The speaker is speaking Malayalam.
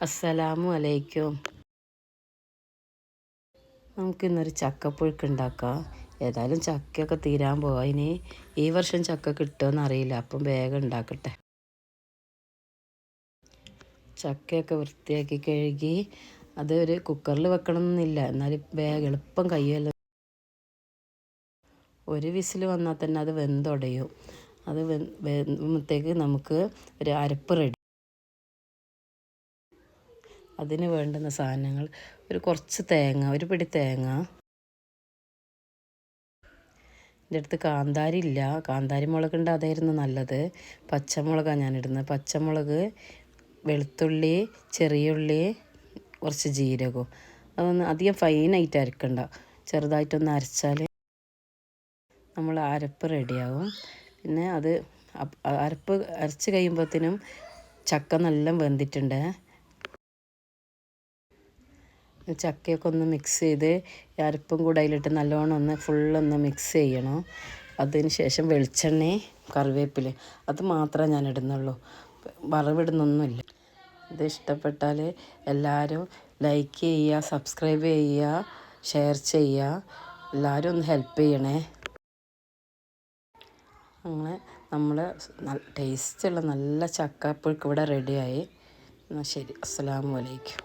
അസ്സലാമു അലൈക്കും നമുക്കിന്നൊരു ചക്കപ്പുഴുക്ക് ഉണ്ടാക്കാം ഏതായാലും ചക്കയൊക്കെ തീരാൻ പോവാം ഇനി ഈ വർഷം ചക്ക കിട്ടുമെന്ന് അറിയില്ല അപ്പം വേഗം ഉണ്ടാക്കട്ടെ ചക്കയൊക്കെ വൃത്തിയാക്കി കഴുകി അത് ഒരു കുക്കറിൽ വെക്കണമെന്നില്ല എന്നാൽ വേഗം എളുപ്പം കയ്യല്ലോ ഒരു വിസിൽ വന്നാൽ തന്നെ അത് വെന്തുടയും അത് വെന്തുമ്പോഴത്തേക്ക് നമുക്ക് ഒരു അരപ്പ് റെഡി അതിന് വേണ്ടുന്ന സാധനങ്ങൾ. ഒരു കുറച്ച് തേങ്ങ ഒരു പിടി തേങ്ങ. എന്റെ അടുത്ത് കാന്താരി ഇല്ല. കാന്താരി മുളകുണ്ട് അതായിരുന്നു നല്ലത്. പച്ചമുളകാണ് ഞാൻ ഇടുന്നത്. പച്ചമുളക് വെളുത്തുള്ളി ചെറിയുള്ളി കുറച്ച് ജീരകവും. അതൊന്ന് അധികം ഫൈനായിട്ട് അരക്കണ്ട. ചെറുതായിട്ടൊന്ന് അരച്ചാൽ നമ്മൾ അരപ്പ് റെഡിയാവും പിന്നെ അത് അരപ്പ് അരച്ച് കഴിയുമ്പോഴത്തേനും ചക്ക നല്ല വെന്തിട്ടുണ്ട്. ചക്കയൊക്കെ ഒന്ന് മിക്സ് ചെയ്ത് അരപ്പും കൂടെ അതിലിട്ട് നല്ലോണം ഒന്ന് ഫുള്ളൊന്ന് മിക്സ് ചെയ്യണം. അതിന് ശേഷം വെളിച്ചെണ്ണ കറിവേപ്പില അത് മാത്രമേ ഞാൻ ഇടുന്നുള്ളൂ. വറവിടുന്നൊന്നുമില്ല. ഇത് ഇഷ്ടപ്പെട്ടാൽ എല്ലാവരും ലൈക്ക് ചെയ്യുക സബ്സ്ക്രൈബ് ചെയ്യുക ഷെയർ ചെയ്യുക. എല്ലാവരും ഒന്ന് ഹെൽപ്പ് ചെയ്യണേ. അങ്ങനെ നമ്മൾ ടേസ്റ്റുള്ള നല്ല ചക്കപ്പുഴുക്ക് ഇവിടെ റെഡിയായി എന്നാൽ ശരി. അസ്സാം വലൈക്കും